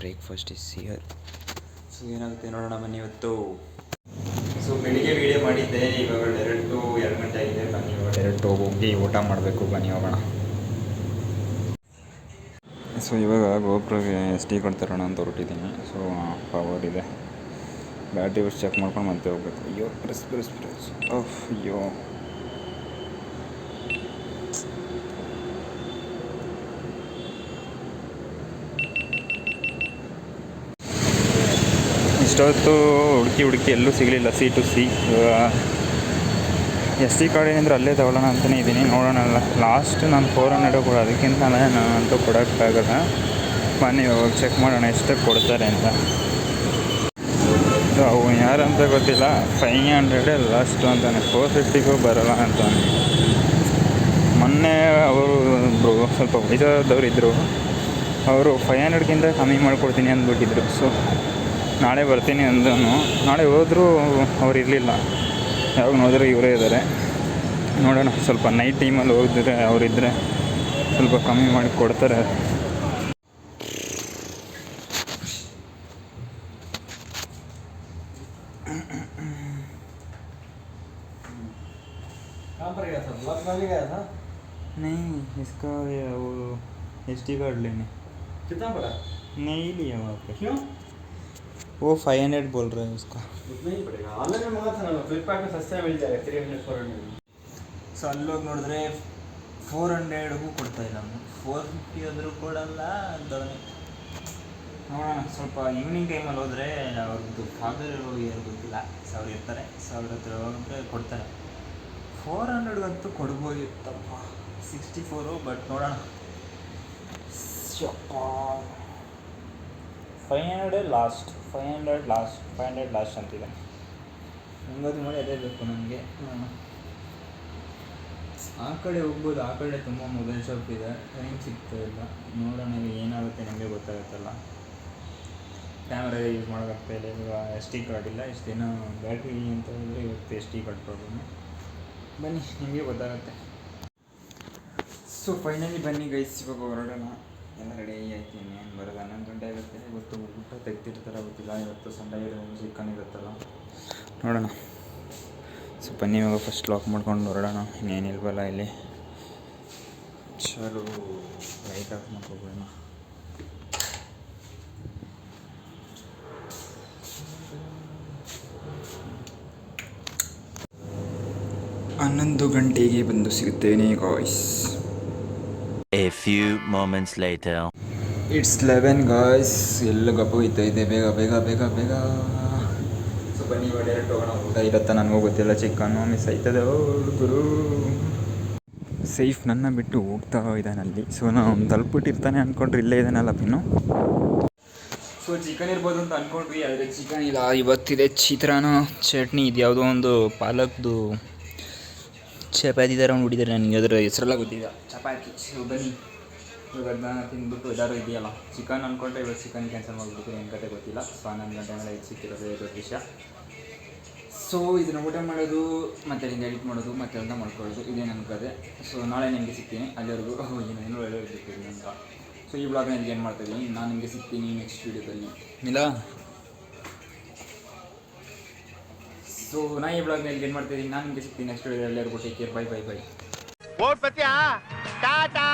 Breakfast is ಸಿಯರ್ so ಏನಾಗುತ್ತೆ ನೋಡೋಣ, ಬನ್ನಿ ಇವತ್ತು. ಸೊ ಬೆಳಿಗ್ಗೆ ವೀಡಿಯೋ ಮಾಡಿದ್ದೆ. ಇವಾಗ ಡೈರೆಕ್ಟು ಎರಡು ಗಂಟೆ ಆಗಿದೆ. ಬನ್ನಿ, ಇವಾಗ ಡೈರೆಕ್ಟ್ ಹೋಗಿ ಊಟ ಮಾಡಬೇಕು. ಬನ್ನಿ, ಹೋಗೋಣ. ಸೊ ಇವಾಗ ಗೋಪುರಗೆ ಎಸ್ ಟಿ ಕೊಡ್ತಾರೋಣ ತರೋಣ ಅಂತ ಹೊರಟಿದ್ದೀನಿ. ಸೊ ಪವರ್ ಇದೆ. ಬ್ಯಾಟ್ರಿ ಚೆಕ್ ಮಾಡ್ಕೊಂಡು ಮತ್ತೆ ಹೋಗ್ಬೇಕು. ಅಯ್ಯೋ ಪ್ರೆಸ್ ಪ್ರೆಸ್ ಪ್ರೆಸ್ ಅಯ್ಯೋ. ಇಷ್ಟೊತ್ತು ಹುಡುಕಿ ಹುಡುಕಿ ಎಲ್ಲೂ ಸಿಗಲಿಲ್ಲ C to C S T card ಏನಂದ್ರೆ ಅಲ್ಲೇ ತಗೊಳ್ಳೋಣ ಅಂತಲೇ ಇದ್ದೀನಿ, ನೋಡೋಣ ಲಾಸ್ಟ್ ನಾನು ಫೋರ್ ಹಂಡ್ರೆಡ್ ಕೊಡೋ, ಅದಕ್ಕಿಂತ ನಾನು ಅಂತೂ ಕೊಡೋಕ್ಕಾಗಲ್ಲ. ಬನ್ನಿ, ಇವಾಗ ಚೆಕ್ ಮಾಡೋಣ ಎಷ್ಟು ಕೊಡ್ತಾರೆ ಅಂತ. ಅವು ಯಾರಂತ ಗೊತ್ತಿಲ್ಲ ಫೈವ್ ಹಂಡ್ರೆಡೇ ಲಾಸ್ಟು ಅಂತಾನೆ ಫೋರ್ ಫಿಫ್ಟಿಗೂ ಬರೋಲ್ಲ ಅಂತಾನೆ. ಮೊನ್ನೆ ಅವರು ಒಬ್ಬರು ಸ್ವಲ್ಪ ವಯಸ್ಸಾದವ್ರು ಇದ್ದರು ಅವರು ಫೈವ್ ಹಂಡ್ರೆಡ್ಗಿಂತ ಕಮ್ಮಿ ಮಾಡಿಕೊಡ್ತೀನಿ ಅಂದ್ಬಿಟ್ಟಿದ್ರು ಸೊ ನಾಳೆ ಬರ್ತೀನಿ ಅಂದನು ನಾಳೆ ಹೋದರೂ ಅವ್ರು ಇರಲಿಲ್ಲ ಯಾವಾಗ ನೋಡಿದ್ರೆ ಇವರೇ ಇದ್ದಾರೆ ನೋಡೋಣ ಸ್ವಲ್ಪ ನೈಟ್ ಟೈಮಲ್ಲಿ ಹೋಗಿದ್ರೆ ಅವರಿದ್ದರೆ ಸ್ವಲ್ಪ ಕಮ್ಮಿ ಮಾಡಿ ಕೊಡ್ತಾರೆ कहाँ पर गया था ब्लॉक में भी गया था नहीं इसका वो एस टी कार्ड लेने कितना पड़ा नहीं लिया वहाँ पे क्यों वो फाइव हंड्रेड बोल रहे हैं उसका उतना ही पड़ेगा ऑनलाइन में मंगा था ना फ्लिपकार्ट में सस्ते में मिल जाएगा three hundred four hundred so ಅಲ್ಲೋಗಿ ನೋಡಿದ್ರೆ ಫೋರ್ ಹಂಡ್ರೆಡ್ಗೂ ಕೊಡ್ತಾ ಇಲ್ಲ ಅವನು ಫೋರ್ ಫಿಫ್ಟಿ ಆದರೂ ಕೊಡಲ್ಲ ಅಂತವನೇ ನೋಡೋಣ ಸ್ವಲ್ಪ ಈವ್ನಿಂಗ್ ಟೈಮಲ್ಲಿ ಹೋದರೆ ಅವ್ರದ್ದು ಫಾದರ್ ಹೋಗಿ ಯಾರು ಗೊತ್ತಿಲ್ಲ ಸೊ ಅವ್ರು ಇರ್ತಾರೆ ಸೊ ಅವ್ರ ಹತ್ರ ಹೋಗಿದ್ರೆ ಕೊಡ್ತಾರೆ ಫೋರ್ ಹಂಡ್ರೆಡ್ಗಂತೂ ಕೊಡ್ಬೋದಿತ್ತಪ್ಪ ಸಿಕ್ಸ್ಟಿ ಫೋರು ಬಟ್ ನೋಡೋಣ five hundred last five hundred last five hundred last ಅಂತಿದೆ. ಹಂಗದು ಮಾಡಿ ಅದೇ ಬೇಕು ನನಗೆ ಆ ಕಡೆ ಹೋಗ್ಬೋದು, ಆ ಕಡೆ ತುಂಬ ಮೊಬೈಲ್ ಶಾಪ್ ಇದೆ. ಟೈಮ್ ಸಿಗ್ತಾ ಇಲ್ಲ. ನೋಡೋಣ ಏನಾಗುತ್ತೆ ನಿಮಗೆ ಗೊತ್ತಾಗುತ್ತಲ್ಲ. ಕ್ಯಾಮ್ರಾ ಯೂಸ್ ಮಾಡೋಕ್ಕಾಗ್ತಾ ಇಲ್ಲ. ಇವಾಗ ಎಸ್ ಟಿ ಕಾರ್ಡ್ ಇಲ್ಲ. ಇಷ್ಟು ದಿನ ಬ್ಯಾಟ್ರಿ ಅಂತ ಹೇಳಿದ್ರೆ ಇವತ್ತು ಎಸ್ ಟಿ ಕಾರ್ಡ್ ಪ್ರಾಬ್ಲಮ್ ಬನ್ನಿ, ನಿಮಗೆ ಗೊತ್ತಾಗುತ್ತೆ. ಸೊ ಫೈನಲಿ ಬನ್ನಿ ಗೈಸ್ ಇವಾಗ ಹೊರಡೋಣ. ಎಲ್ಲ ರೆಡಿ ಆಯ್ತು ಇನ್ನೇನು ಬರೋದು ಹನ್ನೊಂದು ಗಂಟೆ ಆಗುತ್ತೆ ಇವತ್ತು ಊಟ ತೆಗ್ದಿರ್ತಾರ, ಗೊತ್ತಿಲ್ಲ. ಇವತ್ತು ಸಂಡೇ ಚಿಕನ್ ಇರುತ್ತಲ್ಲ ನೋಡೋಣ. ಸೊ ಬನ್ನಿ ಇವಾಗ ಫಸ್ಟ್ ಲಾಕ್ ಮಾಡ್ಕೊಂಡು ಹೊರಡೋಣ. ಇನ್ನೇನಿಲ್ವಲ್ಲ ಇಲ್ಲಿ. ಚಲೋ. ಲೈಟ್ ಆಫ್ ಮಾಡ್ಕೋಬೋಣ ಹನ್ನೊಂದು ಗಂಟೆಗೆ ಬಂದು ಸಿಗುತ್ತೇನೆ guys A few moments later. It's eleven guys ಎಲ್ಲ ಗಬ್ಬು ಹೋಯ್ತಾ ಇದೆ. ಬೇಗ ಬೇಗ ಬೇಗ ಬೇಗ. ಸೊ ಇವಾಗ ಡೈರೆಕ್ಟ್ ಹೋಗೋಣ. ಊಟ ಇರತ್ತಾ? ನನಗೂ ಗೊತ್ತಿಲ್ಲ. ಚಿಕನ್ನು ಮಿಸ್ ಆಯ್ತದೆ ಗುರು. ಸೇಫ್ ನನ್ನ ಬಿಟ್ಟು ಹೋಗ್ತಾ ಇದ್ದಾನಲ್ಲಿ ಸೊ ನಾವು ತಲುಪಿಟ್ಟಿರ್ತಾನೆ ಅಂದ್ಕೊಂಡ್ರೆ ಇಲ್ಲೇ ಇದ್ದಾನಲ್ಲ ಪಿನ್ನು. ಸೊ ಚಿಕನ್ ಇರ್ಬೋದು ಅಂತ ಅಂದ್ಕೊಂಡ್ವಿ ಆದರೆ ಚಿಕನ್ ಇಲ್ಲ. ಇವತ್ತಿದೆ ಚಿತ್ರಾನ್ನ. ಚಟ್ನಿ. ಇದು ಯಾವುದೋ ಒಂದು ಪಾಲಕ್ದು ಚಪಾತಿ ಥರ ಹೊಡಿದ್ದಾರೆ ನನಗೆ. ಅದರ ಹೆಸರೆಲ್ಲ ಗೊತ್ತಿಲ್ಲ. ಚಪಾತಿ ಇವಾಗ ಅದನ್ನ ತಿಂದ್ಬಿಟ್ಟು ಎಲ್ಲರೂ ಇದೆಯಲ್ಲ. ಚಿಕನ್ ಅಂದ್ಕೊಂಡ್ರೆ ಇವಾಗ ಚಿಕನ್ ಕ್ಯಾನ್ಸಲ್ ಮಾಡಿಬಿಟ್ಟು ಏನು ಕತೆ ಗೊತ್ತಿಲ್ಲ. ಸೊ ಹನ್ನೊಂದು ಗಂಟೆ ಮೇಲೆ ಇದು ದೊಡ್ಡ ವಿಷಯ ಸೊ ಇದನ್ನು ಊಟ ಮಾಡೋದು, ಮತ್ತು ಅಲ್ಲಿಂದ ಎಡಿಟ್ ಮಾಡೋದು, ಮತ್ತೆ ಅದನ್ನ ಮಾಡ್ಕೊಳ್ಳೋದು ಇದೇ ನನ್ನ ಕತೆ. ಸೊ ನಾಳೆ ನಿಮಗೆ ಸಿಗ್ತೀನಿ. ಅಲ್ಲಿವರೆಗೂ ಏನೇನು ಹೇಳೋದಿರ್ತೀನಿ ಅಂತ. ಸೊ ಈ ಬ್ಲಾಗ್ನ ಇದಕ್ಕೆ ಏನು ಮಾಡ್ತಾಯಿದ್ದೀನಿ ನಾನು ನಿಮಗೆ ಸಿಗ್ತೀನಿ ನೆಕ್ಸ್ಟ್ ವೀಡಿಯೋದಲ್ಲಿ ಇಲ್ಲ. ಸೊ ನಾ ಈ ಬ್ಲಾಗ್ನ ಇಲ್ಲಿ ಏನು ಮಾಡ್ತಿದ್ದೀನಿ ನಾನು ನಿಮಗೆ ಸಿಗ್ತೀನಿ ನೆಕ್ಸ್ಟ್ ವೀಡಿಯೋ ಎಲ್ಲರಿಗೂ take care bye bye bye vote ಪತ್ಯ ಟಾಟಾ.